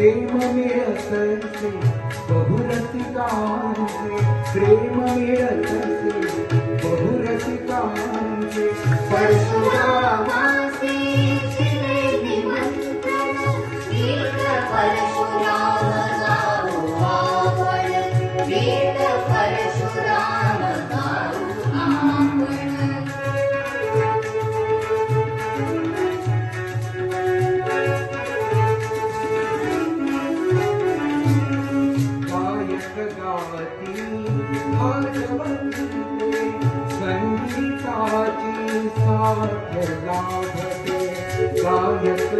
प्रेम में असर से बहुरसिका से प्रेम में असर से बहुरसिका से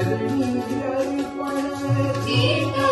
Thank you.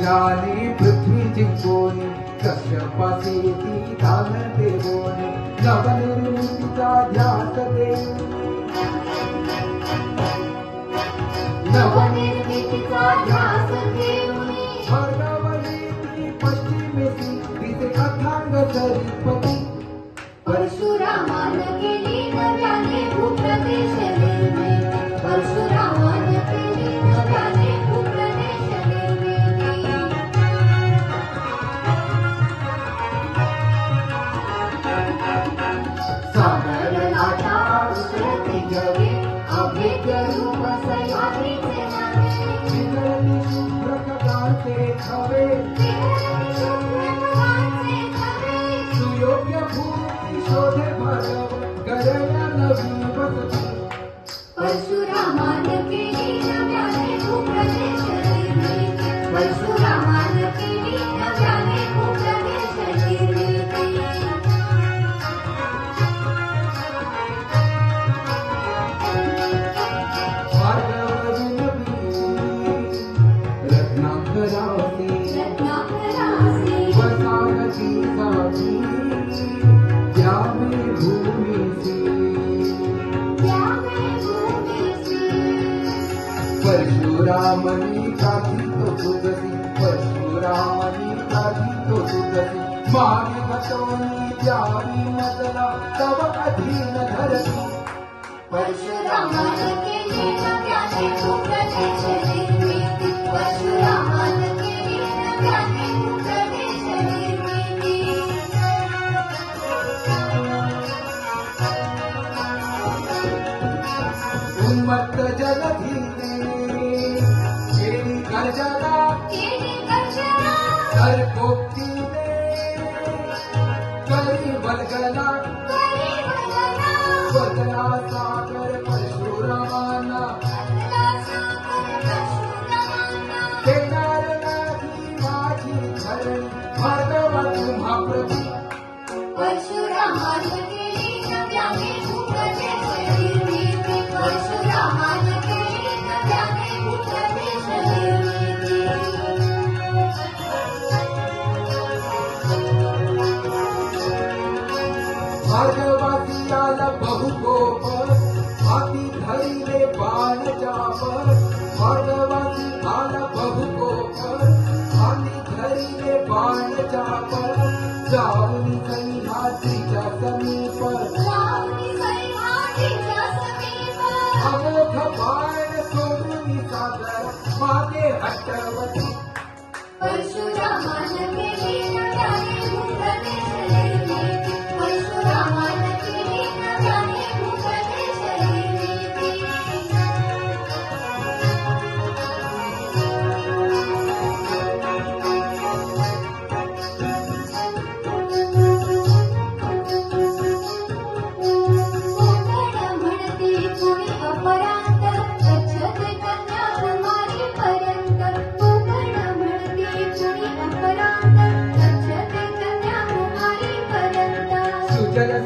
जाने पृथ्वी जिंकोने कश्यपसेति दानदेवोने नवनिर्मिता ध्यासते नवनिर्मिता ध्यासते सरिपति परशुरामान के लिए न जाने भूप्रदेश में परशुरामान के लिए न जाने भूप्रदेश में सागर लाटा उसरति जगे अभिज्ञरू बसया भी से जाने जिगर शुभ्र कटाते खबे सोनी प्यारी नजरा तब अधीन धरती। परशुराम के लिए प्यारे तू प्रदेश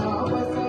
नाम